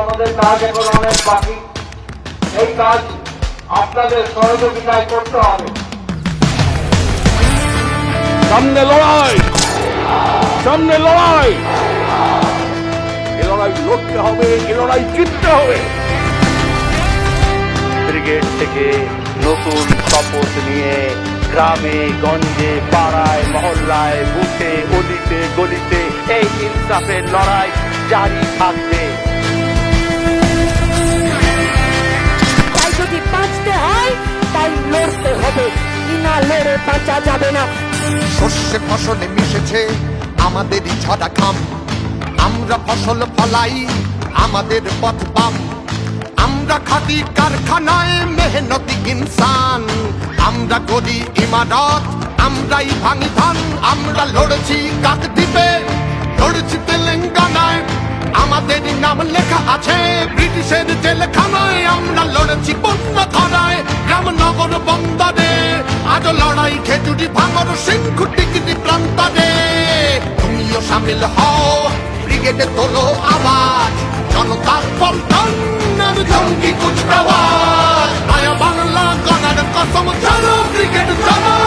আমাদের কাজ এখন অনেক বাকি। এই কাজ আপনাদের সহযোগিতায় করতে হবে। সামনে লড়াই! সামনে লড়াই! এ লড়াই লড়তে হবে এ লড়াই জিততে হবে। ব্রিগেড থেকে নতুন শপথ নিয়ে গ্রামে গঞ্জে পাড়ায় মহল্লায় বুথে অলিতে গলিতে এই ইনসাফের লড়াই জারি থাকবে। বাঁচা যাবে না। শস্যে ফসলে মিশেছে আমাদেরই ঝরা খাম। আমরা ফসল ফলাই আমাদের পথ পাম। আমরা কারখানায় মেহনতি ইনসান। আমরা করি ইমারত, আমরাই ভাঙি ধান। আমরা কাকদ্বীপে তেলেঙ্গানায়। আমাদের নাম লেখা আছে, ব্রিটিশের জেলখানায় আমরা খুঁটি ভাঙর সিং খুঁটি কিনি প্রান্তরে, তুমিও সামিল হও, ব্রিগেডে তোলো আওয়াজ। জনতার পল্টনের জঙ্গি কুচকাওয়াজ। নয়া বাংলা গণার কসম চলো ব্রিগেড চলো